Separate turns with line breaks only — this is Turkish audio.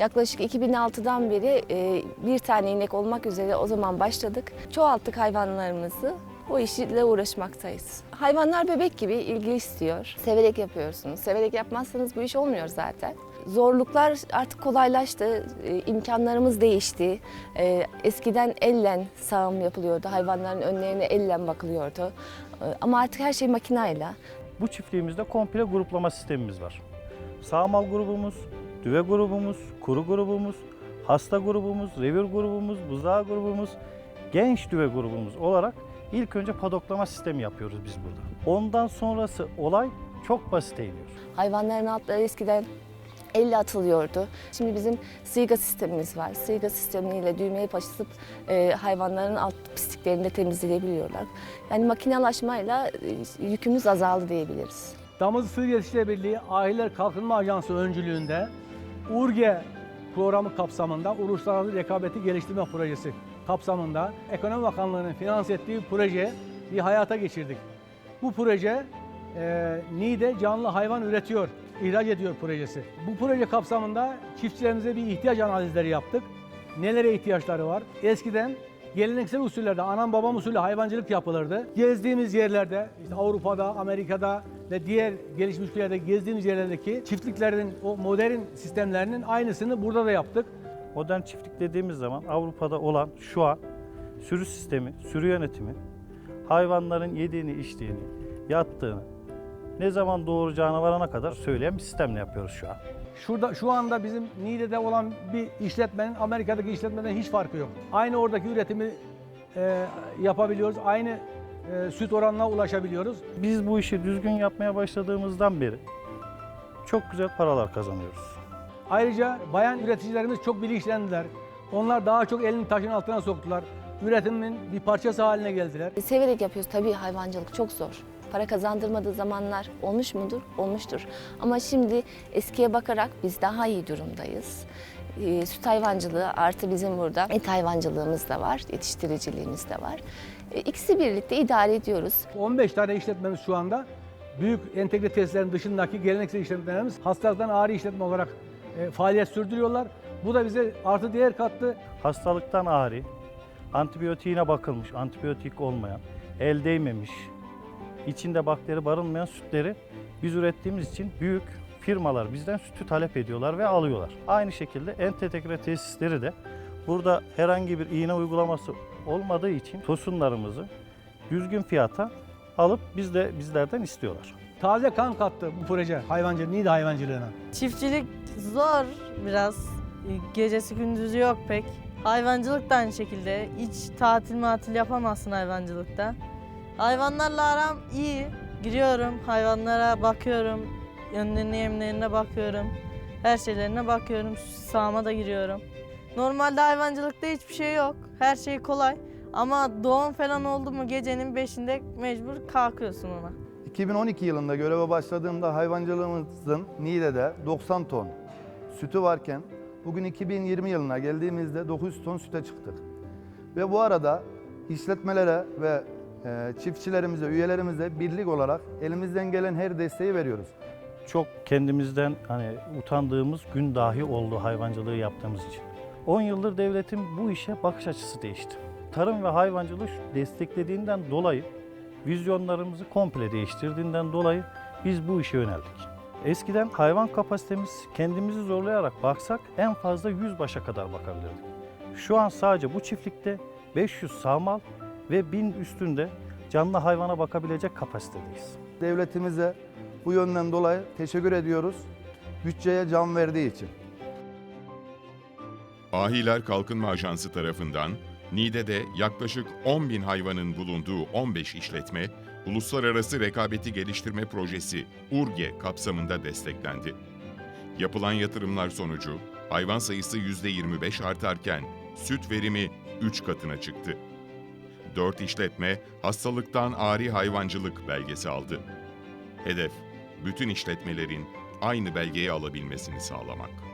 Yaklaşık 2006'dan beri e, bir tane inek olmak üzere o zaman başladık. Çoğalttık hayvanlarımızı. Bu işle uğraşmaktayız. Hayvanlar bebek gibi ilgi istiyor. Severek yapıyorsunuz. Severek yapmazsanız bu iş olmuyor zaten. Zorluklar artık kolaylaştı, e, imkanlarımız değişti. E, Eskiden ellen sağım yapılıyordu, hayvanların önlerine ellen bakılıyordu. Ama artık her şey makinayla.
Bu çiftliğimizde komple gruplama sistemimiz var. Sağmal grubumuz, düve grubumuz, kuru grubumuz, hasta grubumuz, revir grubumuz, buzağı grubumuz, genç düve grubumuz olarak ilk önce padoklama sistemi yapıyoruz biz burada. Ondan sonrası olay çok basite iniyor.
Hayvanların altları eskiden elle atılıyordu. Şimdi bizim sıyga sistemimiz var. Sıyga sistemiyle düğmeye basıp e, hayvanların alt pisliklerini de temizleyebiliyorlar. Yani makinalaşmayla e, yükümüz azaldı diyebiliriz.
Damızlı Sığır Yetiştirme Birliği Ahiler Kalkınma Ajansı öncülüğünde URGE programı kapsamında Uluslararası Rekabeti Geliştirme Projesi kapsamında Ekonomi Bakanlığı'nın finanse ettiği bir proje bir hayata geçirdik. Bu proje e, NİDE canlı hayvan üretiyor, ihraç ediyor projesi. Bu proje kapsamında çiftçilerimize bir ihtiyaç analizleri yaptık. Nelere ihtiyaçları var? Eskiden geleneksel usullerde anam babam usulü hayvancılık yapılırdı. Gezdiğimiz yerlerde işte Avrupa'da, Amerika'da ve diğer gelişmiş ülkelerde gezdiğimiz yerlerdeki çiftliklerin o modern sistemlerinin aynısını burada da yaptık.
Modern çiftlik dediğimiz zaman Avrupa'da olan şu an sürü sistemi, sürü yönetimi, hayvanların yediğini, içtiğini, yattığını, ne zaman doğuracağına varana kadar söyleyen bir sistemle yapıyoruz şu an.
Şurada şu anda bizim Niğde'de olan bir işletmenin Amerika'daki işletmeden hiç farkı yok. Aynı oradaki üretimi e, yapabiliyoruz. Aynı e, süt oranına ulaşabiliyoruz.
Biz bu işi düzgün yapmaya başladığımızdan beri çok güzel paralar kazanıyoruz.
Ayrıca bayan üreticilerimiz çok bilinçlendiler. Onlar daha çok elini taşın altına soktular. Üretimin bir parçası haline geldiler.
Severek yapıyoruz. Tabii hayvancılık çok zor. Para kazandırmadığı zamanlar olmuş mudur? Olmuştur. Ama şimdi eskiye bakarak biz daha iyi durumdayız. Ee, süt hayvancılığı artı bizim burada et hayvancılığımız da var, yetiştiriciliğimiz de var. Ee, İkisi birlikte idare ediyoruz.
15 tane işletmemiz şu anda büyük entegre tesislerin dışındaki geleneksel işletmelerimiz hastalıktan ağrı işletme olarak e, faaliyet sürdürüyorlar. Bu da bize artı değer kattı.
Hastalıktan ağrı, antibiyotiğine bakılmış, antibiyotik olmayan, el değmemiş, içinde bakteri barınmayan sütleri biz ürettiğimiz için büyük firmalar bizden sütü talep ediyorlar ve alıyorlar. Aynı şekilde entegre tesisleri de burada herhangi bir iğne uygulaması olmadığı için tosunlarımızı düzgün fiyata alıp biz de bizlerden istiyorlar.
Taze kan kattı bu proje hayvancılığı, Niğde hayvancılığına.
Çiftçilik zor biraz. Gecesi gündüzü yok pek. Hayvancılık da aynı şekilde. Hiç tatil matil yapamazsın hayvancılıkta. Hayvanlarla aram iyi. Giriyorum hayvanlara bakıyorum. Yönlerine yemlerine bakıyorum. Her şeylerine bakıyorum. Sağıma da giriyorum. Normalde hayvancılıkta hiçbir şey yok. Her şey kolay. Ama doğum falan oldu mu gecenin beşinde mecbur kalkıyorsun ona.
2012 yılında göreve başladığımda hayvancılığımızın Niğde'de 90 ton sütü varken bugün 2020 yılına geldiğimizde 900 ton süte çıktık. Ve bu arada işletmelere ve e, çiftçilerimize, üyelerimize birlik olarak elimizden gelen her desteği veriyoruz.
Çok kendimizden hani utandığımız gün dahi oldu hayvancılığı yaptığımız için. 10 yıldır devletin bu işe bakış açısı değişti. Tarım ve hayvancılığı desteklediğinden dolayı, vizyonlarımızı komple değiştirdiğinden dolayı biz bu işe yöneldik. Eskiden hayvan kapasitemiz kendimizi zorlayarak baksak en fazla 100 başa kadar bakabilirdik. Şu an sadece bu çiftlikte 500 sağmal ve 1000 üstünde canlı hayvana bakabilecek kapasitedeyiz.
Devletimize bu yönden dolayı teşekkür ediyoruz. Bütçeye can verdiği için.
Ahiler Kalkınma Ajansı tarafından Niğde'de yaklaşık 10 bin hayvanın bulunduğu 15 işletme, Uluslararası Rekabeti Geliştirme Projesi URGE kapsamında desteklendi. Yapılan yatırımlar sonucu hayvan sayısı %25 artarken süt verimi 3 katına çıktı. 4 işletme hastalıktan ari hayvancılık belgesi aldı. Hedef, bütün işletmelerin aynı belgeyi alabilmesini sağlamak.